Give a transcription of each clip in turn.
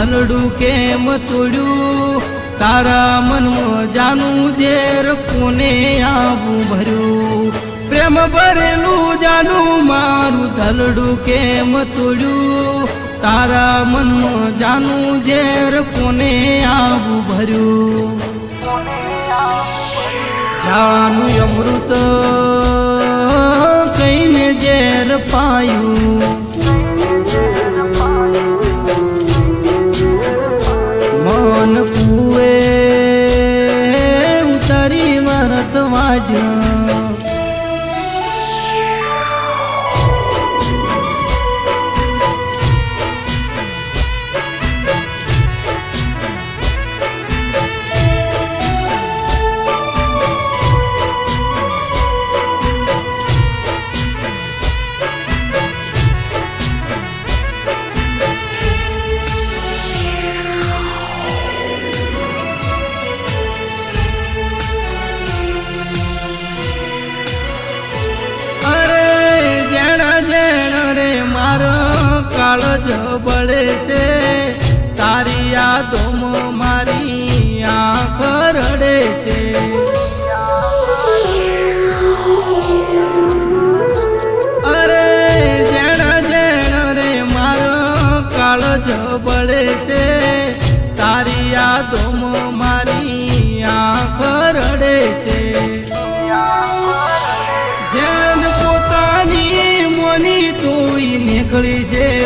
દલડું કેમ તોડ્યું? તારા મનમાં જાનું ઝેર કોને આવું ભર્યું. પ્રેમ ભરેલું જાનું મારું દલડું કેમ તોડ્યું? તારા મનમાં જાનું ઝેર કોને આવું ભર્યું. જાનું અમૃત do કાળજ બળે છે. તારી યાદોમાં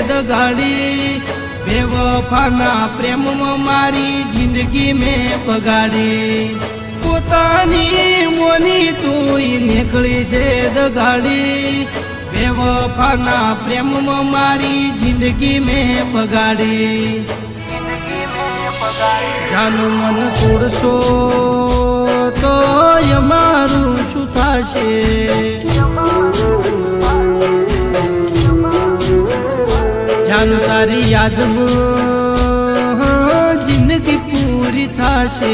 નીકળી ઘડી બેવફાના પ્રેમમાં મારી જિંદગી મેં બગાડી. પોતાની મોની તુઈ નીકળી છે દગાડી બેવફાના પ્રેમમાં મારી જિંદગી મેં બગાડી. જાનું મન છોડશો તો અમારું શું થશે? જાનું તારી યાદમાં જિંદગી પૂરી થશે.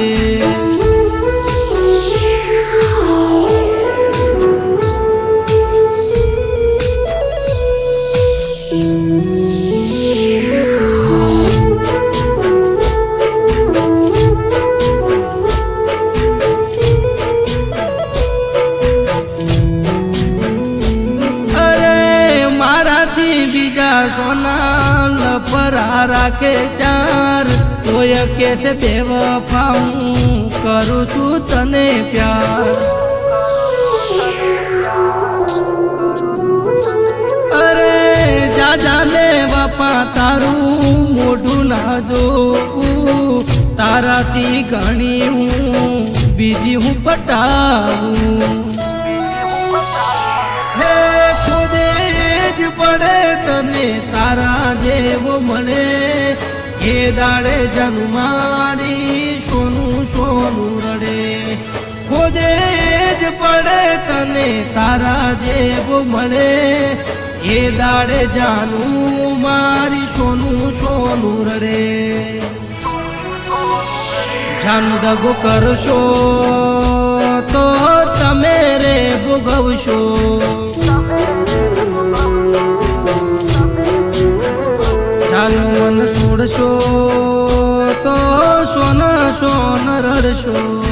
બીજા સોના લફરા રાખે ચાર. તોય કેસે દેવ હું કરું છું તને પ્યાર. અરે જા જાને બાપા તારું મોઢું ના જોવું તારાથી ઘણી હું બીજી હું પટાવું. પડે તને તારા જેવો મળે. એ દાડે જન્મારી સોનું સોનું રડે. ખોદે જ પડે તને તારા જેવો મળે. એ દાડે જાનું મારી સોનું સોનું રડે. જાનું દગો કરશો તો সোনার সুর